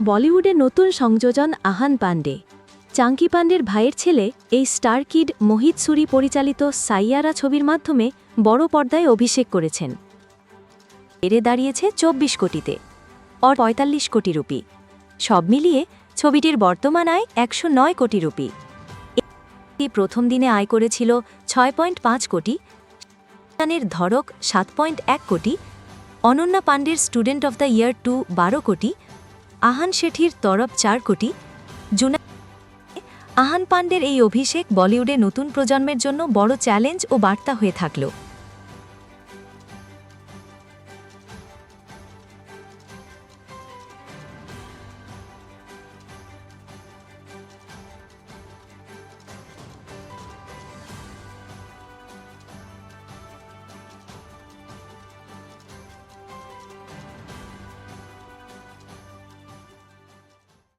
বলিউডে নতুন সংযোজন আহান পান্ডে চাঙ্কি পান্ডের ভাইয়ের ছেলে, এই স্টার কিড মোহিত সুরি পরিচালিত সাইয়ারা ছবির মাধ্যমে বড় পর্দায় অভিষেক করেছেন। এরে দাঁড়িয়েছে চব্বিশ কোটিতে, অর পঁয়তাল্লিশ কোটি রুপি। সব মিলিয়ে ছবিটির বর্তমান আয় একশো নয় কোটি রুপি। প্রথম দিনে আয় করেছিল ছয় পয়েন্ট পাঁচ কোটি ধরক সাত পয়েন্ট এক কোটি, Ananya পাণ্ডের student of the year two বারো কোটি আহান শেঠির তরফ চার কোটি। জুনা আহান পাণ্ডের এই অভিষেক বলিউডে নতুন প্রজন্মের জন্য বড় চ্যালেঞ্জ ও বার্তা হয়ে থাকল।